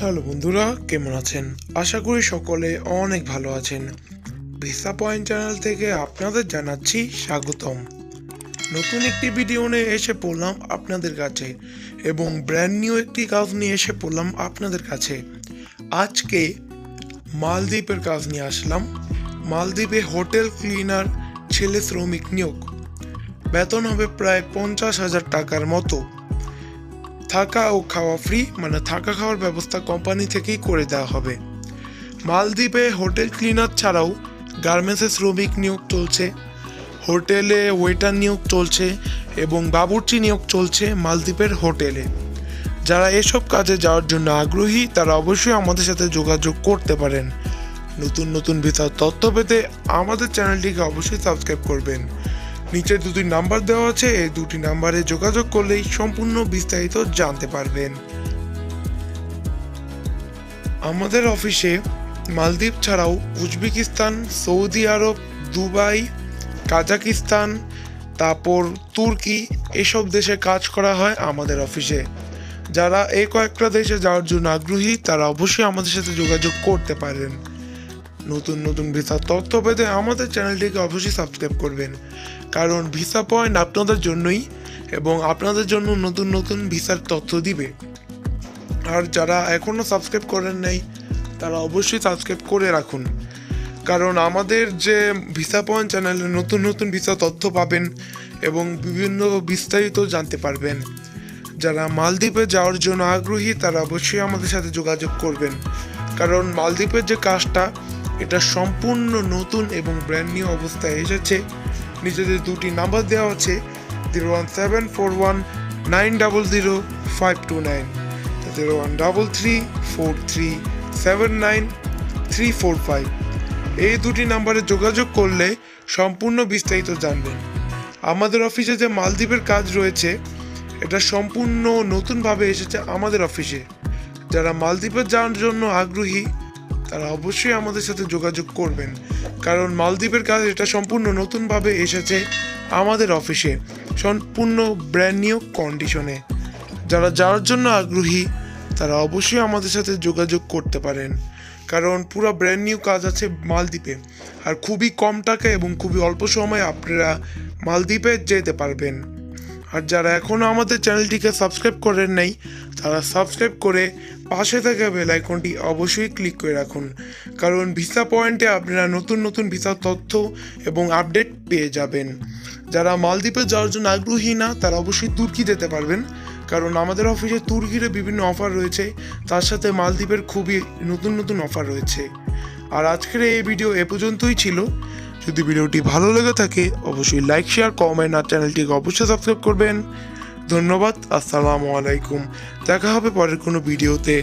Hello বন্ধুরা, কেমন আছেন? আশা করি সকলে অনেক ভালো আছেন। ভিসা পয়েন্ট চ্যানেল থেকে আপনাদের জানাচ্ছি স্বাগতম। নতুন একটি ভিডিও নিয়ে এসে পড়লাম আপনাদের কাছে এবং ব্র্যান্ড নিউ একটি কাজ নিয়ে এসে পড়লাম আপনাদের কাছে। আজকে মালদ্বীপের কাজ নিয়ে আসলাম। মালদ্বীপে হোটেল ক্লিনার ছেলে শ্রমিক নিয়োগ। বেতন হবে প্রায় পঞ্চাশ হাজার টাকার মতো। থাকা ও খাওয়া ফ্রি মানে থাকা খাওয়ার ব্যবস্থা কোম্পানি থেকেই করে দেওয়া হবে। মালদ্বীপে হোটেল ক্লিনার ছাড়াও গার্মেন্টসের শ্রমিক নিয়োগ চলছে হোটেলে ওয়েটার নিয়োগ চলছে এবং বাবুর্চি নিয়োগ চলছে মালদ্বীপের হোটেলে যারা এসব কাজে যাওয়ার জন্য আগ্রহী, তারা অবশ্যই আমাদের সাথে যোগাযোগ করতে পারেন। নতুন নতুন ভিসার তথ্য পেতে আমাদের চ্যানেলটিকে অবশ্যই সাবস্ক্রাইব করবেন। নিচে দুটি নাম্বার দেওয়া আছে, এই দুটি নাম্বারে যোগাযোগ করলেই সম্পূর্ণ বিস্তারিত জানতে পারবেন। আমাদের অফিসে মালদ্বীপ ছাড়াও Uzbekistan, Saudi Arab, Dubai, Kazakhstan, তারপর তুর্কি এসব দেশে কাজ করা হয় আমাদের অফিসে। যারা এই কয়েকটা দেশে যাওয়ার জন্য আগ্রহী, তারা অবশ্যই আমাদের সাথে যোগাযোগ করতে পারেন। নতুন নতুন ভিসার তথ্য পেতে আমাদের চ্যানেলটিকে অবশ্যই সাবস্ক্রাইব করবেন। কারণ ভিসা পয়েন্ট আপনাদের জন্যই এবং আপনাদের জন্য নতুন নতুন ভিসার তথ্য দিবে। আর যারা এখনও সাবস্ক্রাইব করেন নাই, তারা অবশ্যই সাবস্ক্রাইব করে রাখুন। কারণ আমাদের যে ভিসা পয়েন্ট চ্যানেলে নতুন নতুন ভিসা তথ্য পাবেন এবং বিভিন্ন বিস্তারিত জানতে পারবেন। যারা মালদ্বীপে যাওয়ার জন্য আগ্রহী, তারা অবশ্যই আমাদের সাথে যোগাযোগ করবেন। কারণ মালদ্বীপের যে কাজটা এটা সম্পূর্ণ নতুন এবং ব্র্যান্ড নিউ অবস্থায় এসেছে। নিজেদের দুটি নাম্বার দেওয়া আছে zero one seven four one nine double zero five two nine zero one double three four three seven nine three four five এই দুটি নাম্বারে যোগাযোগ করলে সম্পূর্ণ বিস্তারিত জানবেন। আমাদের অফিসে যে মালদ্বীপের কাজ রয়েছে, এটা সম্পূর্ণ নতুনভাবে এসেছে আমাদের অফিসে যারা মালদ্বীপে যাওয়ার জন্য আগ্রহী তারা অবশ্যই আমাদের সাথে যোগাযোগ করবেন। কারণ মালদ্বীপের কাজ এটা সম্পূর্ণ নতুনভাবে এসেছে আমাদের অফিসে, সম্পূর্ণ ব্র্যান্ড নিউ কন্ডিশনে যারা যাওয়ার জন্য আগ্রহী, তারা অবশ্যই আমাদের সাথে যোগাযোগ করতে পারেন। কারণ পুরো ব্র্যান্ড নিউ কাজ আছে মালদ্বীপে। আর খুবই কম টাকা এবং খুবই অল্প সময়ে আপনারা মালদ্বীপে যেতে পারবেন। আর যারা এখনও আমাদের চ্যানেলটিকে সাবস্ক্রাইব করেন নাই, তারা সাবস্ক্রাইব করে পাশে থাকা বেল আইকনটি অবশ্যই ক্লিক করে রাখুন। কারণ ভিসা পয়েন্টে আপনারা নতুন নতুন ভিসা তথ্য এবং আপডেট পেয়ে যাবেন। যারা মালদ্বীপে যাওয়ার জন্য আগ্রহী না, তারা অবশ্যই তুর্কি যেতে পারবেন। কারণ আমাদের অফিসে তুর্কিরও বিভিন্ন অফার রয়েছে, তার সাথে মালদ্বীপের খুবই নতুন নতুন অফার রয়েছে। আর আজকের এই ভিডিও এ পর্যন্তই ছিল। যদি ভিডিওটি ভালো লেগে থাকে, অবশ্যই লাইক শেয়ার কমেন্ট আর চ্যানেলটিকে অবশ্যই সাবস্ক্রাইব করবেন। ধন্যবাদ, আসসালামু আলাইকুম। দেখা হবে পরের কোনো ভিডিওতে।